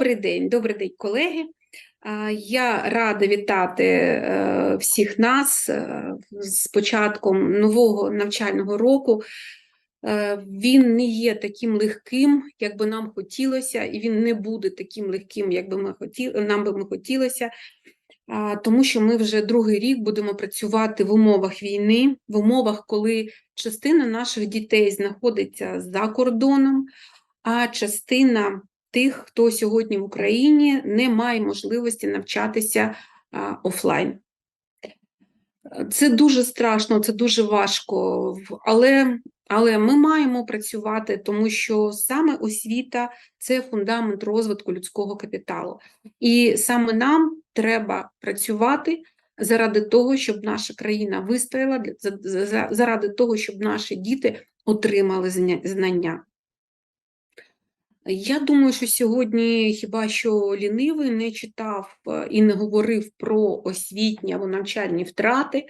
Добрий день, добрий день, колеги. Я рада вітати е, всіх нас е, з початком нового навчального року. Е, Він не є таким легким, як би нам хотілося, і він не буде таким легким, як би ми хотіли, нам би ми хотілося, тому що ми вже другий рік будемо працювати в умовах війни, в умовах, коли частина наших дітей знаходиться за кордоном, а частина тих, хто сьогодні в Україні не має можливості навчатися офлайн. Це дуже страшно, це дуже важко, але, але ми маємо працювати, тому що саме освіта це фундамент розвитку людського капіталу. І саме нам треба працювати заради того, щоб наша країна вистояла, заради того, щоб наші діти отримали знання. Я думаю, що сьогодні хіба що лінивий не читав е, і не говорив про освітні або навчальні втрати,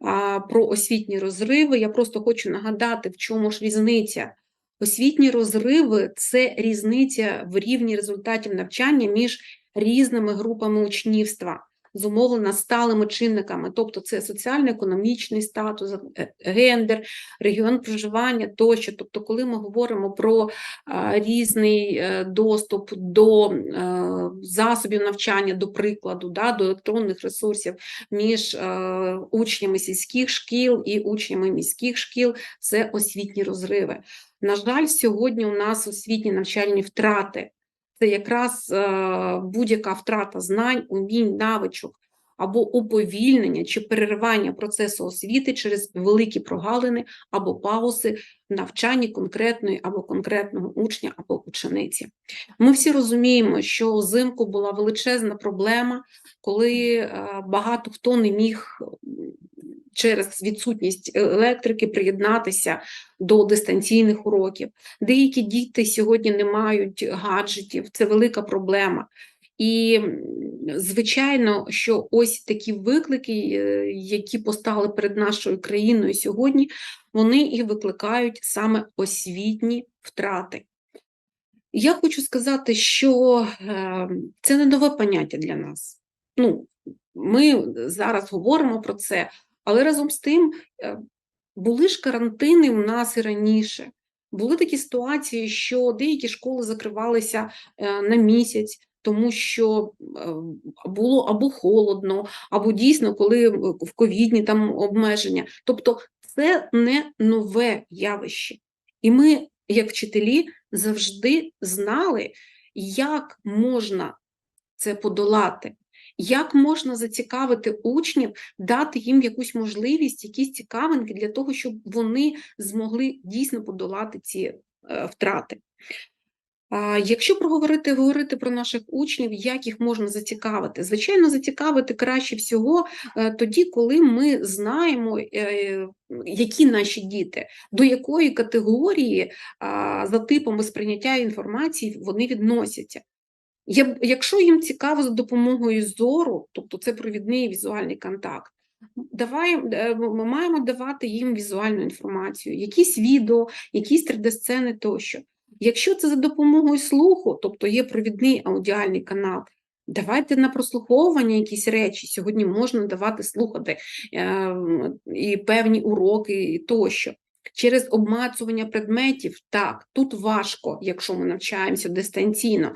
а про освітні розриви. Я просто хочу нагадати, в чому ж різниця. Освітні розриви це різниця в рівні результатів навчання між різними групами учнівства, зумовлена сталими чинниками, тобто це соціально-економічний статус, е, гендер, регіон проживання тощо. Тобто, коли ми говоримо про різний е, доступ до е, засобів навчання, до прикладу, да, до електронних ресурсів між учнями сільських шкіл і учнями міських шкіл, це освітні розриви. На жаль, сьогодні у нас освітні навчальні втрати. Це якраз е, будь-яка втрата знань, умінь, навичок або уповільнення чи переривання процесу освіти через великі прогалини або паузи в навчанні конкретної або конкретного учня або учениці. Ми всі розуміємо, що взимку була величезна проблема, коли е, багато хто не міг через відсутність електрики приєднатися до дистанційних уроків. Деякі діти сьогодні не мають гаджетів, це велика проблема. І, звичайно, що ось такі виклики, е, які постали перед нашою країною сьогодні, вони і викликають саме освітні втрати. Я хочу сказати, що е, це не нове поняття для нас. Ну, ми зараз говоримо про це, але разом з тим е, були ж карантини у нас і раніше. Були такі ситуації, що деякі школи закривалися е, на місяць, тому що е, було або холодно, або дійсно, коли в ковідні там обмеження. Тобто, це не нове явище. І ми, як вчителі, завжди знали, як можна це подолати, як можна зацікавити учнів, дати їм якусь можливість, якісь цікавинки для того, щоб вони змогли дійсно подолати ці е, втрати. Якщо проговорити говорити про наших учнів, як їх можна зацікавити? Звичайно, зацікавити краще всього е, тоді, коли ми знаємо, е, які наші діти, до якої категорії за типами сприйняття інформації вони відносяться. Якщо їм цікаво за допомогою зору, тобто це провідний візуальний контакт, давай, е, ми маємо давати їм візуальну інформацію, якісь відео, якісь 3D-сцени тощо. Якщо це за допомогою слуху, тобто є провідний аудіальний канал, давайте на прослуховування якісь речі. Сьогодні можна давати слухати е, і певні уроки і тощо. Через обмацування предметів, так, тут важко, якщо ми навчаємося дистанційно.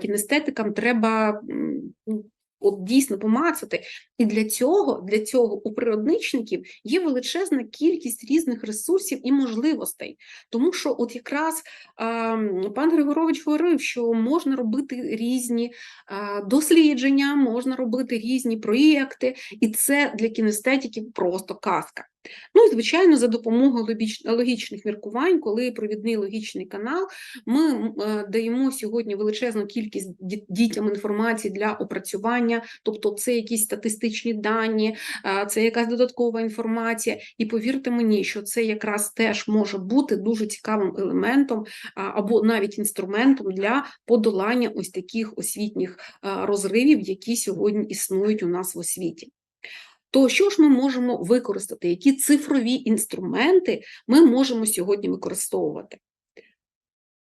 Кінестетикам треба ну, от дійсно помацати. І для цього, для цього у природничників є величезна кількість різних ресурсів і можливостей. Тому що, от якраз а, пан Григорович говорив, що можна робити різні а, дослідження, можна робити різні проєкти, і це для кінестетиків просто казка. Ну і звичайно, за допомогою логіч- логічних міркувань, коли провідний логічний канал, ми е, даємо сьогодні величезну кількість дітям інформації для опрацювання, тобто це якісь статистичні дані, це якась додаткова інформація. І повірте мені, що це якраз теж може бути дуже цікавим елементом або навіть інструментом для подолання ось таких освітніх розривів, які сьогодні існують у нас в освіті. То що ж ми можемо використати? Які цифрові інструменти ми можемо сьогодні використовувати?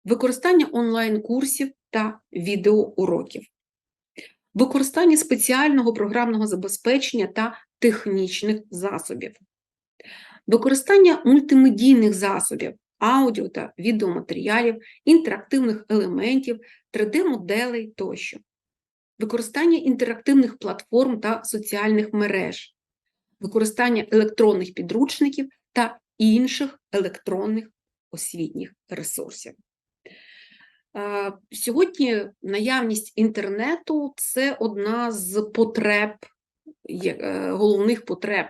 Використання онлайн-курсів та відеоуроків. Використання спеціального програмного забезпечення та технічних засобів. Використання мультимедійних засобів, аудіо та відеоматеріалів, інтерактивних елементів, 3D-моделей тощо. Використання інтерактивних платформ та соціальних мереж, використання електронних підручників та інших електронних освітніх ресурсів. Е, Сьогодні наявність інтернету це одна з потреб, е, головних потреб.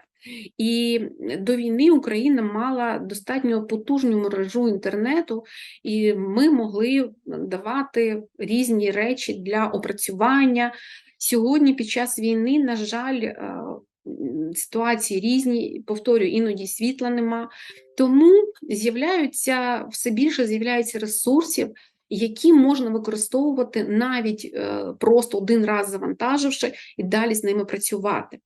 І до війни Україна мала достатньо потужну мережу інтернету, і ми могли давати різні речі для опрацювання. Сьогодні, під час війни, на жаль, е, ситуації різні, повторюю, іноді світла нема. Тому з'являються все більше з'являється ресурсів, які можна використовувати навіть е, просто один раз завантаживши і далі з ними працювати.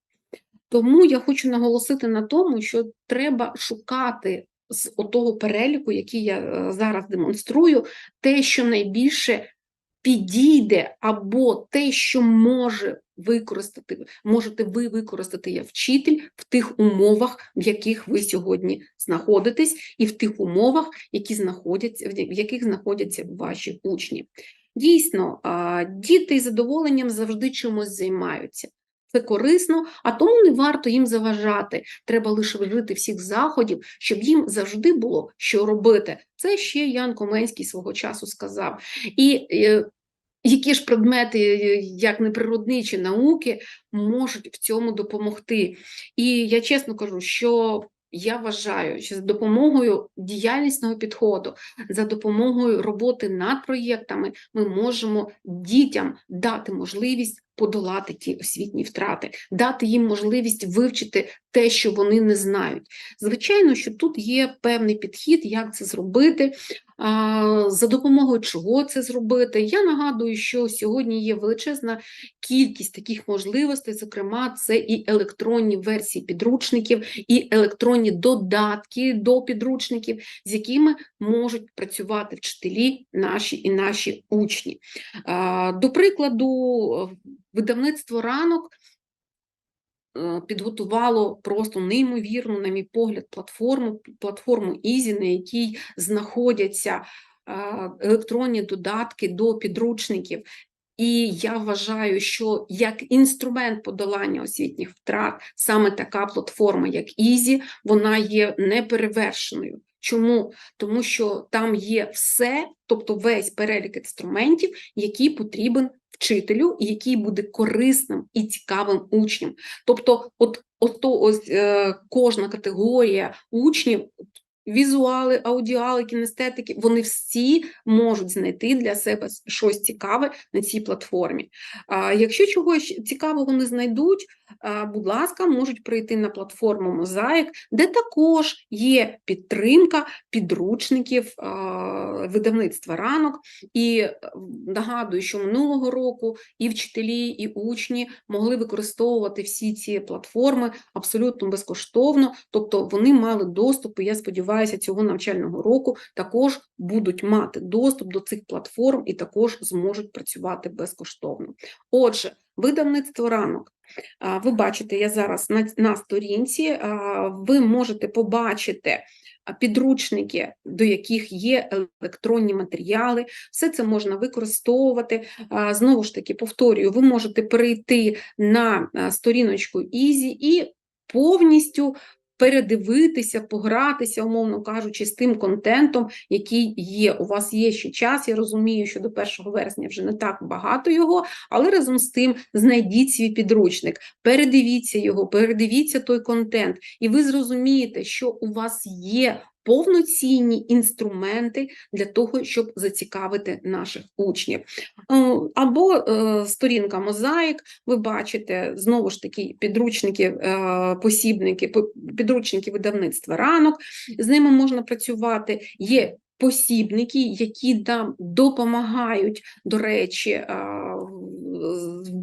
Тому я хочу наголосити на тому, що треба шукати з отого переліку, який я е, зараз демонструю, те, що найбільше підійде, або те, що може використати, можете ви використати як вчитель в тих умовах, в яких ви сьогодні знаходитесь, і в тих умовах, які знаходяться, в яких знаходяться ваші учні. Дійсно, діти із задоволенням завжди чимось займаються. Це корисно, а тому не варто їм заважати. Треба лише вжити всіх заходів, щоб їм завжди було що робити. Це ще Ян Коменський свого часу сказав. І е, які ж предмети, е, як неприродничі науки, можуть в цьому допомогти. І я чесно кажу, що я вважаю, що за допомогою діяльнісного підходу, за допомогою роботи над проєктами, ми можемо дітям дати можливість подолати ті освітні втрати, дати їм можливість вивчити те, що вони не знають. Звичайно, що тут є певний підхід, як це зробити, за допомогою чого це зробити. Я нагадую, що сьогодні є величезна кількість таких можливостей, зокрема, це і електронні версії підручників, і електронні додатки до підручників, з якими можуть працювати вчителі наші і наші учні. До прикладу, видавництво ранок підготувало просто неймовірну, на мій погляд, платформу, платформу Ізі, на якій знаходяться е, електронні додатки до підручників. І я вважаю, що як інструмент подолання освітніх втрат саме така платформа, як Ізі, вона є неперевершеною. Чому? Тому що там є все, тобто весь перелік інструментів, який потрібен вчителю, і який буде корисним і цікавим учням. Тобто, от, от то ось е, кожна категорія учнів. Візуали, аудіали, кінестетики, вони всі можуть знайти для себе щось цікаве на цій платформі. А якщо чогось цікавого не знайдуть, будь ласка, можуть прийти на платформу Мозаїк, де також є підтримка підручників видавництва ранок. І е, нагадую, що минулого року і вчителі, і учні могли використовувати всі ці платформи абсолютно безкоштовно, тобто вони мали доступ, і я сподіваюся, цього навчального року також будуть мати доступ до цих платформ і також зможуть працювати безкоштовно. Отже, видавництво ранок. Ви бачите, я зараз на, на сторінці, ви можете побачити підручники, до яких є електронні матеріали, все це можна використовувати. Знову ж таки, повторюю, ви можете перейти на сторіночку Easy і повністю передивитися, погратися, умовно кажучи, з тим контентом, який є. У вас є ще час. Я розумію, що до 1 вересня вже не так багато його, але разом з тим знайдіть свій підручник, передивіться його, передивіться той контент, і ви зрозумієте, що у вас є. Повноцінні інструменти для того, щоб зацікавити наших учнів. Е, Або е, сторінка мозаїк, ви бачите, знову ж таки, підручники, е, посібники, по- підручники видавництва ранок, з ними можна працювати. Є посібники, які нам допомагають, до речі,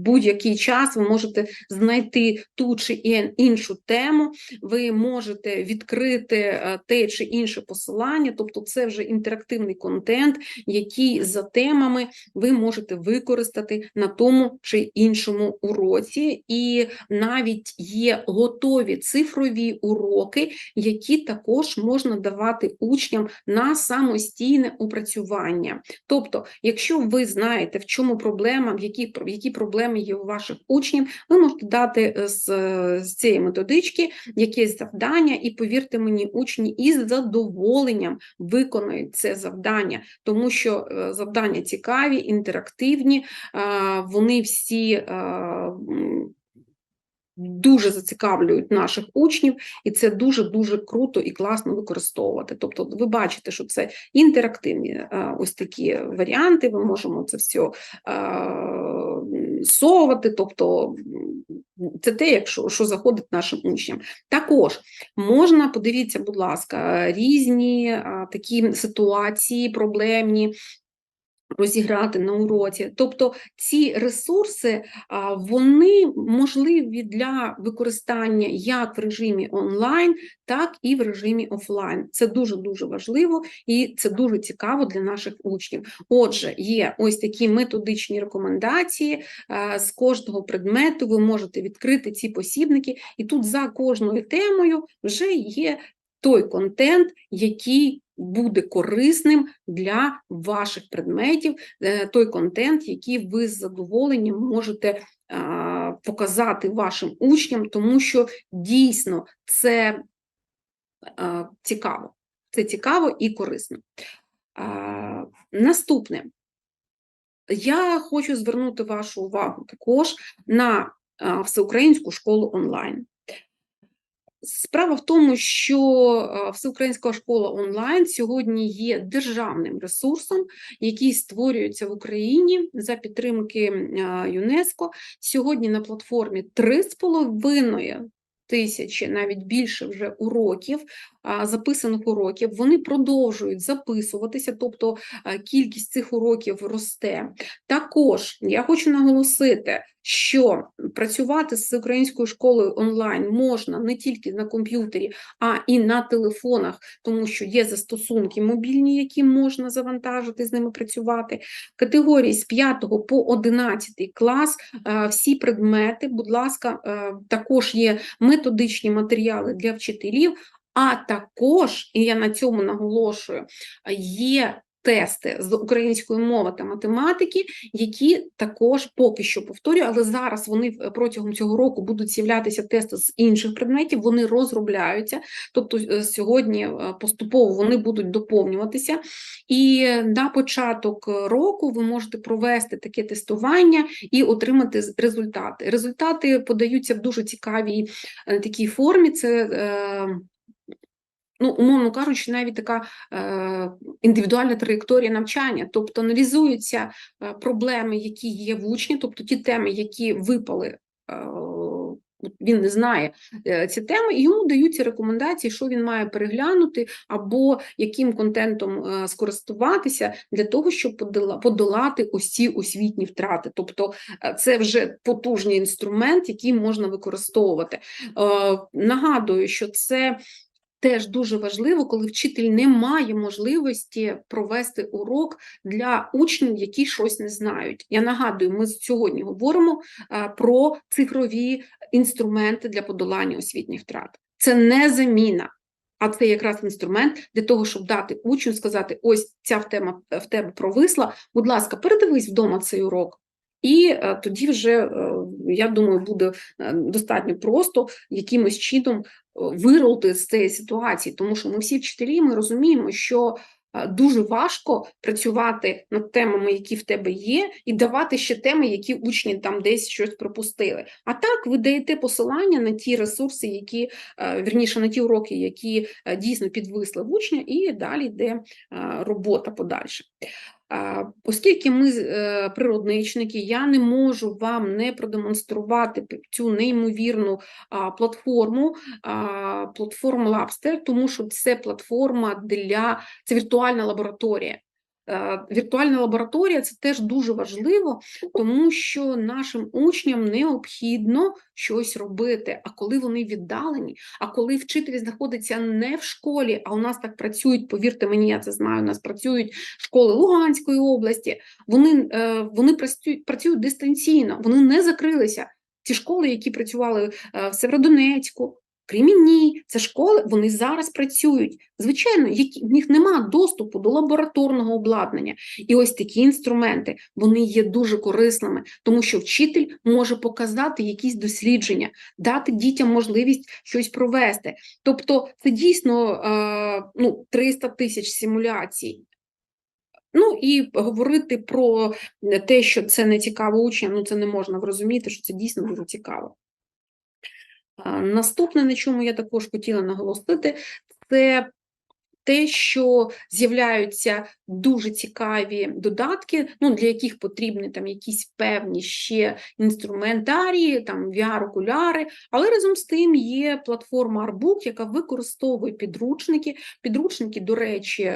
будь-який час ви можете знайти ту чи іншу тему, ви можете відкрити е, те чи інше посилання, тобто це вже інтерактивний контент, який за темами ви можете використати на тому чи іншому уроці, і навіть є готові цифрові уроки, які також можна давати учням на самостійне опрацювання. Тобто, якщо ви знаєте, в чому проблема, в які які проблеми є у ваших учнів, ви можете дати е, з, з цієї методички якесь завдання, і повірте мені, учні із задоволенням виконають це завдання, тому що е, завдання цікаві, інтерактивні, вони всі дуже зацікавлюють наших учнів, і це дуже дуже круто і класно використовувати. Тобто, ви бачите, що це інтерактивні ось такі варіанти. Ми можемо це все совати, тобто це те, якщо що заходить нашим учням. Також можна подивіться, будь ласка, різні а, такі ситуації проблемні, розіграти на уроці. Тобто ці ресурси вони можливі для використання як в режимі онлайн, так і в режимі офлайн. Це дуже-дуже важливо і це дуже цікаво для наших учнів. Отже, є ось такі методичні рекомендації з кожного предмету. Ви можете відкрити ці посібники, і тут за кожною темою вже є той контент, який буде корисним для ваших предметів, е, той контент, який ви з задоволенням можете показати вашим учням, тому що дійсно це цікаво. Це цікаво і корисно. Наступне, я хочу звернути вашу увагу також на всеукраїнську школу онлайн. Справа в тому, що всеукраїнська школа онлайн сьогодні є державним ресурсом, який створюється в Україні за підтримки ЮНЕСКО. Сьогодні на платформі 3,5 тисячі, навіть більше вже уроків, записаних уроків, вони продовжують записуватися, тобто кількість цих уроків росте. Також я хочу наголосити, що працювати з українською школою онлайн можна не тільки на комп'ютері, а і на телефонах, тому що є застосунки мобільні, які можна завантажити, з ними працювати. Категорії з 5 по 11 клас всі предмети, будь ласка, також є методичні матеріали для вчителів. А також, і я на цьому наголошую, є тести з української мови та математики, які також поки що повторюю, але зараз вони протягом цього року будуть з'являтися тести з інших предметів, вони розробляються, тобто е, сьогодні е, поступово вони будуть доповнюватися. І на початок року ви можете провести таке тестування і отримати результати. Результати подаються в дуже цікавій е, такій формі. Це ну, умовно кажучи, навіть така е, індивідуальна траєкторія навчання, тобто аналізуються е, проблеми, які є в учні, тобто ті теми, які випали. Е, він не знає е, ці теми, і йому даються рекомендації, що він має переглянути, або яким контентом е, скористуватися для того, щоб подолати ось ці освітні втрати. Тобто це вже потужний інструмент, який можна використовувати. Нагадую, що це теж дуже важливо, коли вчитель не має можливості провести урок для учнів, які щось не знають. Я нагадую, ми сьогодні говоримо про цифрові інструменти для подолання освітніх втрат. Це не заміна. А це якраз інструмент для того, щоб дати учню, сказати: ось ця тема в тебе провисла. Будь ласка, передивись вдома цей урок. І е, тоді вже, е, я думаю, буде е, достатньо просто якимось чином вирулити з цієї ситуації, тому що ми всі вчителі ми розуміємо, що дуже важко працювати над темами, які в тебе є, і давати ще теми, які учні там десь щось пропустили. А так ви даєте посилання на ті ресурси, які вірніше на ті уроки, які дійсно підвисли в учня, і далі йде робота подальше. Оскільки ми е, природничники, я не можу вам не продемонструвати цю неймовірну платформу, платформу Labster, тому що це платформа для це віртуальна лабораторія. Е, Віртуальна лабораторія це теж дуже важливо, тому що нашим учням необхідно щось робити. А коли вони віддалені, а коли вчитель знаходиться не в школі, а у нас так працюють, повірте мені, я це знаю. У нас працюють школи Луганської області. Вони е, вони працюють, працюють дистанційно, вони не закрилися. Ті школи, які працювали е, в Северодонецьку, Кремінні, це школи, вони зараз працюють. Звичайно, які, в них немає доступу до лабораторного обладнання. І ось такі інструменти вони є дуже корисними, тому що вчитель може показати якісь дослідження, дати дітям можливість щось провести. Тобто, це дійсно е, ну, 300 тисяч симуляцій. Ну і говорити про те, що це не цікаво учням, ну це не можна зрозуміти, що це дійсно дуже цікаво. Наступне, на чому я також хотіла наголосити, це те, що з'являються дуже цікаві додатки, ну для яких потрібні там якісь певні ще інструментарії, там VR-окуляри, але разом з тим є платформа Artbook, яка використовує підручники. Підручники, до речі,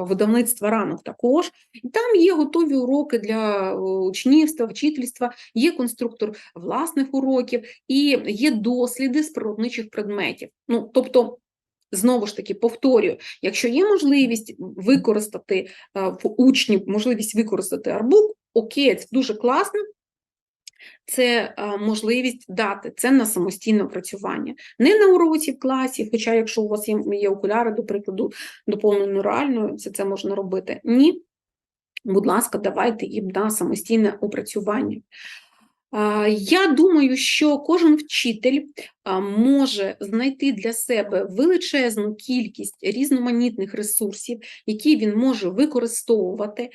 видавництва ранок також. І там є готові уроки для учнівства, вчительства, є конструктор власних уроків і є досліди з природничих предметів. Ну, тобто Знову ж таки, повторюю, якщо є можливість використати е, в учнів, можливість використати арбук, окей, це дуже класно. Це е, можливість дати це на самостійне працювання. Не на уроці в класі, хоча, якщо у вас є, є окуляри, до прикладу, доповнено реальною, це це можна робити. Ні. Будь ласка, давайте їм на самостійне опрацювання. Я думаю, що кожен вчитель може знайти для себе величезну кількість різноманітних ресурсів, які він може використовувати.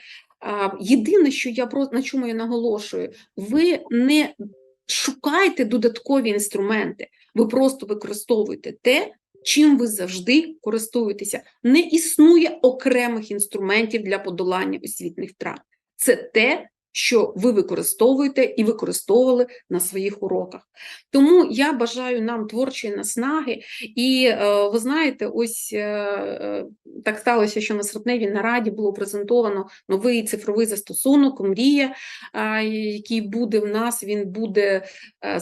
Єдине, що я на чому я наголошую, ви не шукайте додаткові інструменти, ви просто використовуєте те, чим ви завжди користуєтеся. Не існує окремих інструментів для подолання освітних втрат. Це те, що ви використовуєте і використовували на своїх уроках. Тому я бажаю нам творчої наснаги, і е, ви знаєте, ось е, е, так сталося, що на серпневій нараді було презентовано новий цифровий застосунок, мрія, який буде в нас, він буде,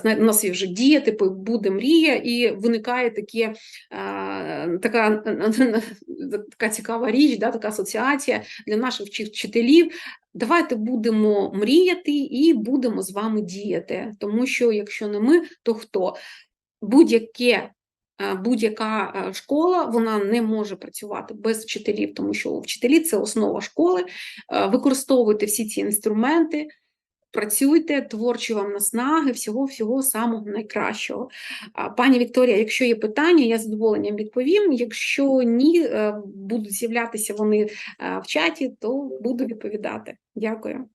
у нас є вже дія, типу буде мрія, і виникає таке, така така цікава річ, да, така асоціація для наших вчителів. Давайте будемо мріяти і будемо з вами діяти, тому що якщо не ми, то хто? Будь-яке. Е, будь-яка е, школа вона не може працювати без вчителів, тому що вчителі це основа школи. Е, використовуйте всі ці інструменти. Працюйте, творчі вам наснаги, всього-всього самого найкращого. Пані Вікторія, якщо є питання, я з задоволенням відповім. Якщо ні, е, будуть з'являтися вони е, в чаті, то буду відповідати. Дякую.